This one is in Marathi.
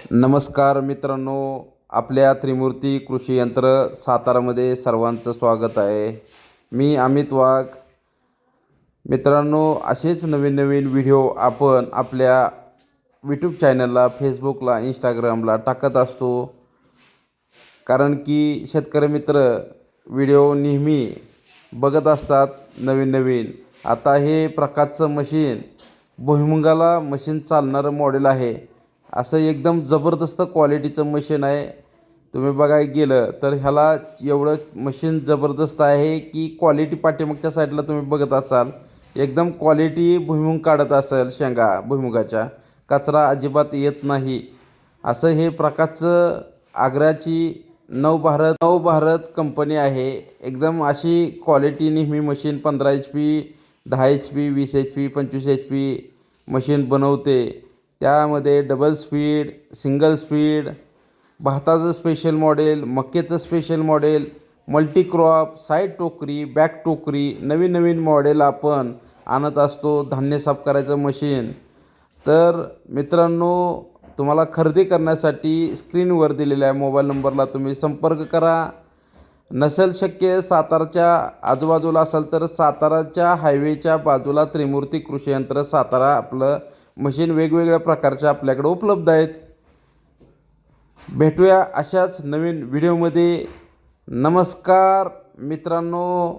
नमस्कार मित्रांनो आपल्या त्रिमूर्ती कृषी यंत्र सातारामध्ये सर्वांचं स्वागत आहे. मी अमित वाघ. मित्रांनो असेच नवीन नवीन व्हिडिओ आपण आपल्या यूट्यूब चॅनलला फेसबुकला इंस्टाग्रामला टाकत असतो. कारण की शेतकरी मित्र व्हिडिओ नेहमी बघत असतात नवीन नवीन. आता हे प्रकारचं मशीन भुईमुगाला मशीन चालणारं मॉडेल आहे. असं एकदम जबरदस्त क्वालिटीचं मशीन आहे. तुम्ही बघायला गेलं तर ह्याला एवढं मशीन जबरदस्त आहे की क्वालिटी पाठीमागच्या साईडला तुम्ही बघत असाल एकदम क्वालिटी भुईमुग काढत असेल शेंगा भुईमुगाच्या कचरा अजिबात येत नाही. असं हे प्रकारचं आग्र्याची नवभारत नवभारत कंपनी आहे. एकदम अशी क्वालिटी नेहमी मशीन पंधरा एच पी दहा एच पी वीस एच पी पंचवीस एच पी मशीन बनवते. त्यामध्ये डबल स्पीड सिंगल स्पीड भाताचं special model मक्केचं special model multi crop side टोकरी बॅक टोकरी नवीन नवीन मॉडेल आपण आणत असतो धान्य साफ करायचं मशीन तर मित्रांनो तुम्हाला खरेदी करण्यासाठी स्क्रीनवर दिलेल्या मोबाईल नंबरला तुम्ही संपर्क करा. नसेल शक्य साताराच्या आजूबाजूला असेल तर साताराच्या हायवेच्या बाजूला त्रिमूर्ती कृषी यंत्र सातारा आपलं मशीन वेगवेगळ्या प्रकारच्या आपल्याकडे उपलब्ध आहेत. भेटूया अशाच नवीन व्हिडिओमध्ये. नमस्कार मित्रांनो.